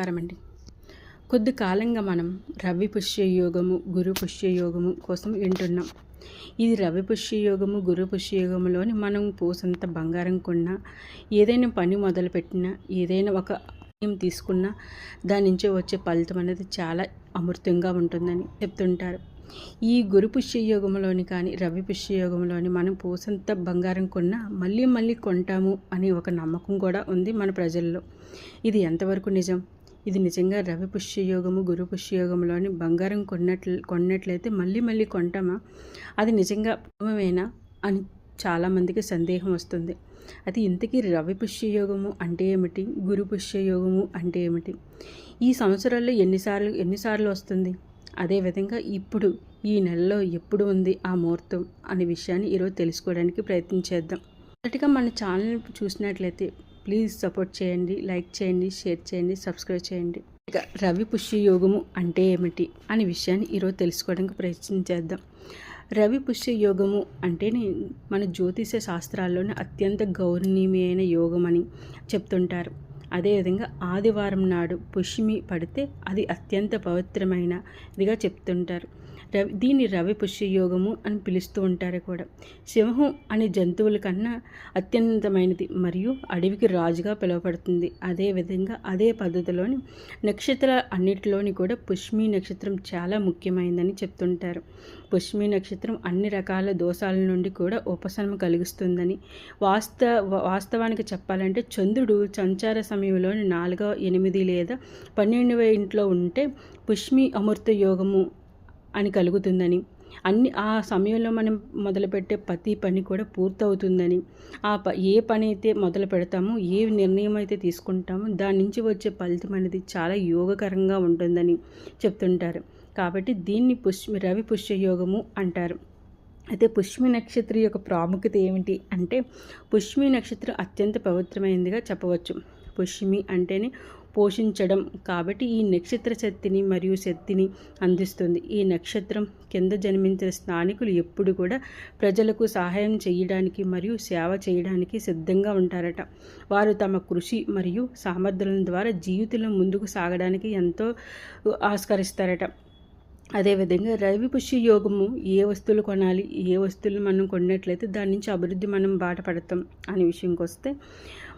నమస్కారమండి. కొద్ది కాలంగా మనం రవి పుష్యయోగము గురు పుష్యయోగము కోసం వింటున్నాం. ఇది రవి పుష్యయోగము గురు పుష్యయోగములోని మనం పూసంత బంగారం కొన్నా ఏదైనా పని మొదలుపెట్టినా ఏదైనా ఒక నిర్ణయం తీసుకున్నా దాని నుంచి వచ్చే ఫలితం అనేది చాలా అమృతంగా ఉంటుందని చెప్తుంటారు. ఈ గురు పుష్యయోగంలోని కానీ రవి పుష్యయోగంలోని మనం పూసంత బంగారం కొన్నా మళ్ళీ మళ్ళీ కొంటాము అని ఒక నమ్మకం కూడా ఉంది మన ప్రజల్లో. ఇది ఎంతవరకు నిజం? ఇది నిజంగా రవి పుష్యయోగము గురు పుష్యయోగంలోని బంగారం కొన్నట్లు కొన్నట్లయితే మళ్ళీ మళ్ళీ కొంటామా? అది నిజంగా ఉత్తమమేనా అని చాలామందికి సందేహం వస్తుంది. అది ఇంతకీ రవి పుష్యయోగము అంటే ఏమిటి? గురు పుష్యయోగము అంటే ఏమిటి? ఈ సంవత్సరాల్లో ఎన్నిసార్లు ఎన్నిసార్లు వస్తుంది? అదేవిధంగా ఇప్పుడు ఈ నెలలో ఎప్పుడు ఉంది ఆ ముహూర్తం? అనే విషయాన్ని ఈరోజు తెలుసుకోవడానికి ప్రయత్నించేద్దాం మొదటిగా మన ఛానల్ చూసినట్లయితే ప్లీజ్ సపోర్ట్ చేయండి లైక్ చేయండి షేర్ చేయండి సబ్స్క్రైబ్ చేయండి. ఇక రవి పుష్య యోగము అంటే ఏమిటి అనే విషయాన్ని ఈరోజు తెలుసుకోవడానికి ప్రయత్నించేద్దాం రవి పుష్య యోగము అంటేనే మన జ్యోతిష శాస్త్రాల్లోనే అత్యంత గౌరవనీయమైన యోగం అని చెప్తుంటారు అదేవిధంగా ఆదివారం నాడు పుష్మి పడితే అది అత్యంత పవిత్రమైనదిగా చెప్తుంటారు. రవి దీన్ని రవి పుష్యయోగము అని పిలుస్తూ ఉంటారు కూడా. సింహం అనే జంతువుల కన్నా అత్యంతమైనది మరియు అడవికి రాజుగా పిలువబడుతుంది. అదేవిధంగా అదే పద్ధతిలోని నక్షత్రాల అన్నిటిలోని కూడా పుష్మి నక్షత్రం చాలా ముఖ్యమైనదని చెప్తుంటారు. పుష్మి నక్షత్రం అన్ని రకాల దోషాల నుండి కూడా ఉపశమనం కలిగిస్తుందని వాస్తవ వాస్తవానికి చెప్పాలంటే చంద్రుడు సంచార సమయంలోని నాలుగో ఎనిమిది లేదా పన్నెండవ ఇంట్లో ఉంటే పుష్మి అమృత యోగము అని కలుగుతుందని. అన్ని ఆ సమయంలో మనం మొదలుపెట్టే ప్రతి పని కూడా పూర్తవుతుందని. ఆ ప ఏ పని అయితే మొదలు పెడతామో ఏ నిర్ణయం అయితే తీసుకుంటామో దాని నుంచి వచ్చే ఫలితం అనేది చాలా యోగకరంగా ఉంటుందని చెప్తుంటారు. కాబట్టి దీన్ని పుష్మి రవి పుష్య యోగము అంటారు. అయితే పుష్మి నక్షత్రం యొక్క ప్రాముఖ్యత ఏమిటి అంటే పుష్మి నక్షత్రం అత్యంత పవిత్రమైనదిగా చెప్పవచ్చు. పుష్మి అంటేనే పోషించడం కాబట్టి ఈ నక్షత్ర శక్తిని మరియు శక్తిని అందిస్తుంది. ఈ నక్షత్రం కింద జన్మించిన స్థానికులు ఎప్పుడు కూడా ప్రజలకు సహాయం చేయడానికి మరియు సేవ చేయడానికి సిద్ధంగా ఉంటారట. వారు తమ కృషి మరియు సామర్థ్యాల ద్వారా జీవితంలో ముందుకు సాగడానికి ఎంతో ఆస్కరిస్తారట. అదేవిధంగా రవి పుష్య యోగము ఏ వస్తువులు కొనాలి ఏ వస్తువులు మనం కొన్నట్లయితే దాని నుంచి అభివృద్ధి మనం బాట పడతాం అనే విషయంకి వస్తే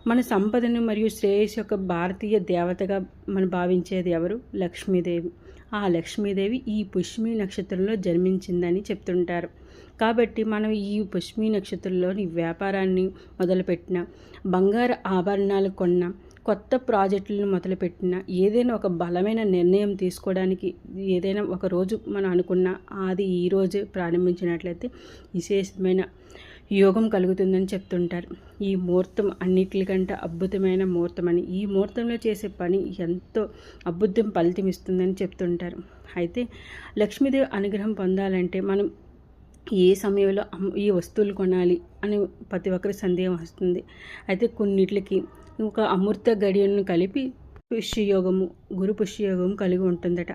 మన సంపదను మరియు శ్రేయస్సు యొక్క భారతీయ దేవతగా మనం భావించేది ఎవరు? లక్ష్మీదేవి. ఆ లక్ష్మీదేవి ఈ పుష్మి నక్షత్రంలో జన్మించిందని చెప్తుంటారు. కాబట్టి మనం ఈ పుష్మి నక్షత్రంలోని వ్యాపారాన్ని మొదలుపెట్టిన బంగారు ఆభరణాలు కొన్న కొత్త ప్రాజెక్టులను మొదలుపెట్టిన ఏదైనా ఒక బలమైన నిర్ణయం తీసుకోవడానికి ఏదైనా ఒక రోజు మనం అనుకున్న అది ఈరోజే ప్రారంభించినట్లయితే విశేషమైన యోగం కలుగుతుందని చెప్తుంటారు. ఈ ముహూర్తం అన్నిటికంటే అద్భుతమైన ముహూర్తం అని ఈ ముహూర్తంలో చేసే పని ఎంతో అద్భుతం ఫలితం ఇస్తుందని చెప్తుంటారు. అయితే లక్ష్మీదేవి అనుగ్రహం పొందాలంటే మనం ఏ సమయంలో ఈ వస్తువులు కొనాలి అని ప్రతి ఒక్కరి సందేహం వస్తుంది. అయితే కొన్నిటికి ఒక అమృత గడియలను కలిపి పుష్యయోగము గురు పుష్యయోగము కలిగి ఉంటుందట.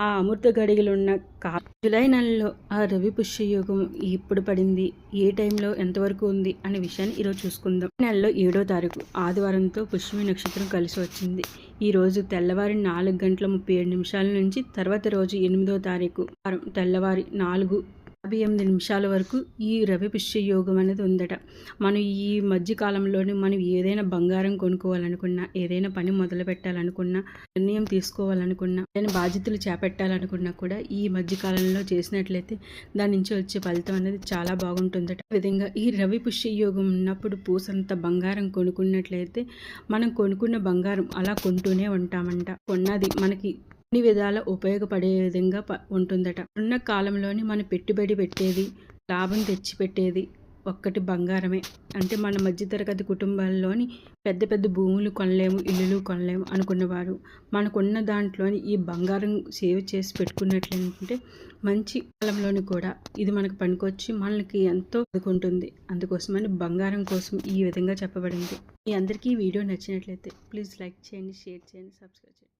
ఆ అమృత గడిగలు ఉన్న కా జులై నెలలో ఆ రవి పుష్యయోగం ఎప్పుడు పడింది ఏ టైంలో ఎంతవరకు ఉంది అనే విషయాన్ని ఈరోజు చూసుకుందాం. నెలలో ఏడో తారీఖు ఆదివారంతో పుష్యమి నక్షత్రం కలిసి వచ్చింది. ఈ రోజు తెల్లవారి నాలుగు గంటల ముప్పై ఏడు నిమిషాల నుంచి తర్వాత రోజు ఎనిమిదో తారీఖు తెల్లవారి నాలుగు యాభై ఎనిమిది నిమిషాల వరకు ఈ రవి పుష్య యోగం అనేది ఉందట. మనం ఈ మధ్యకాలంలోనే మనం ఏదైనా బంగారం కొనుక్కోవాలనుకున్నా ఏదైనా పని మొదలు పెట్టాలనుకున్నా నిర్ణయం తీసుకోవాలనుకున్నా ఏదైనా బాధ్యతలు చేపట్టాలనుకున్నా కూడా ఈ మధ్యకాలంలో చేసినట్లయితే దాని నుంచి వచ్చే ఫలితం అనేది చాలా బాగుంటుందట. విధంగా ఈ రవి పుష్య యోగం ఉన్నప్పుడు పూసంత బంగారం కొనుక్కున్నట్లయితే మనం కొనుక్కున్న బంగారం అలా కొంటూనే ఉంటామంట. కొన్నది మనకి అన్ని విధాల ఉపయోగపడే విధంగా ఉంటుందట. ఉన్న కాలంలోని మన పెట్టుబడి పెట్టేది లాభం తెచ్చిపెట్టేది ఒక్కటి బంగారమే. అంటే మన మధ్యతరగతి కుటుంబాల్లోని పెద్ద పెద్ద భూములు కొనలేము ఇల్లులు కొనలేము అనుకున్నవారు మనకున్న దాంట్లోని ఈ బంగారం సేవ్ చేసి పెట్టుకున్నట్లంటే మంచి కాలంలోని కూడా ఇది మనకు పనికొచ్చి మనకి ఎంతో అందుకుంటుంది అందుకోసమని బంగారం కోసం ఈ విధంగా చెప్పబడింది. మీ అందరికీ ఈ వీడియో నచ్చినట్లయితే ప్లీజ్ లైక్ చేయండి షేర్ చేయండి సబ్స్క్రైబ్ చేయండి.